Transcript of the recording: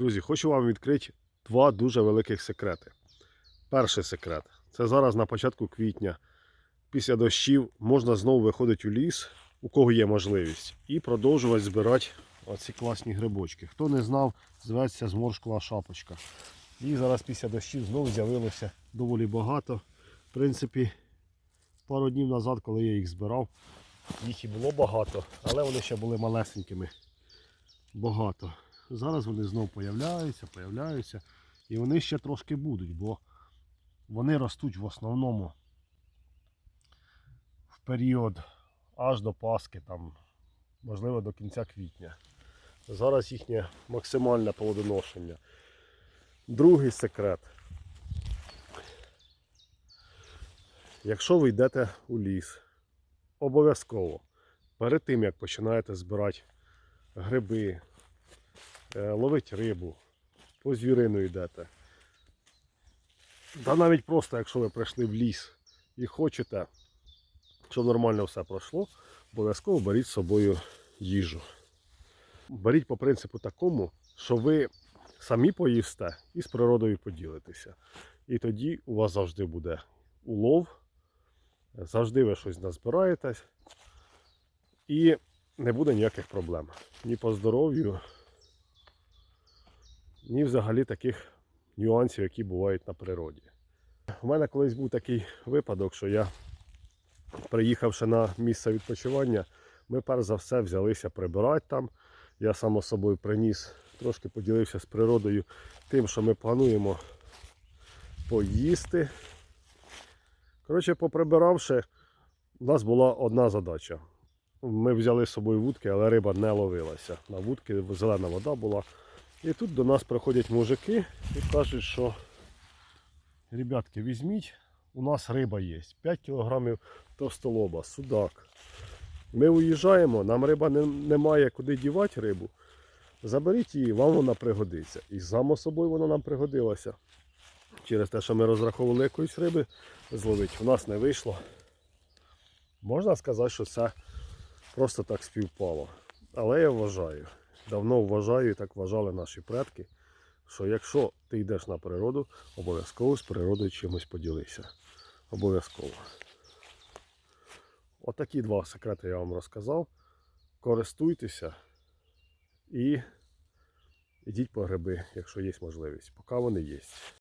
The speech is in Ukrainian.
Друзі, хочу вам відкрити два дуже великих секрети. Перший секрет це зараз на початку квітня, після дощів, можна знову виходити у ліс, у кого є можливість, і продовжувати збирати оці класні грибочки. Хто не знав, зветься зморшкова шапочка. І зараз після дощів знову з'явилося доволі багато. В принципі, пару днів назад, коли я їх збирав, їх і було багато, але вони ще були малесенькими. Багато. Зараз вони знову появляються, появляються. І вони ще трошки будуть, бо вони ростуть в основному в період аж до Пасхи, там, можливо, до кінця квітня. Зараз їхнє максимальне плодоношення. Другий секрет. Якщо ви йдете у ліс, обов'язково перед тим як починаєте збирати гриби, ловить рибу, по звірину йдете. Та навіть просто, якщо ви прийшли в ліс і хочете, щоб нормально все пройшло, обов'язково беріть з собою їжу. Беріть по принципу такому, що ви самі поїсте і з природою поділитеся. І тоді у вас завжди буде улов, завжди ви щось назбираєтесь, і не буде ніяких проблем. Ні по здоров'ю, ні взагалі таких нюансів, які бувають на природі. У мене колись був такий випадок, що я, приїхавши на місце відпочивання, ми перш за все взялися прибирати там. Я само собою приніс, трошки поділився з природою тим, що ми плануємо поїсти. Коротше, поприбиравши, у нас була одна задача. Ми взяли з собою вудки, але риба не ловилася. На вудки зелена вода була. І тут до нас приходять мужики і кажуть, що ребятки, візьміть, у нас риба є. 5 кілограмів товстолоба, судак. Ми уїжджаємо, нам риба не, немає куди дівати рибу. Заберіть її, вам вона пригодиться. І само собою вона нам пригодилася. Через те, що ми розраховували якоїсь риби зловити, у нас не вийшло. Можна сказати, що це просто так співпало. Але я вважаю, давно вважаю, і так вважали наші предки, що якщо ти йдеш на природу, обов'язково з природою чимось поділися. Обов'язково. Отакі два секрети я вам розказав. Користуйтеся і йдіть по гриби, якщо є можливість, поки вони є.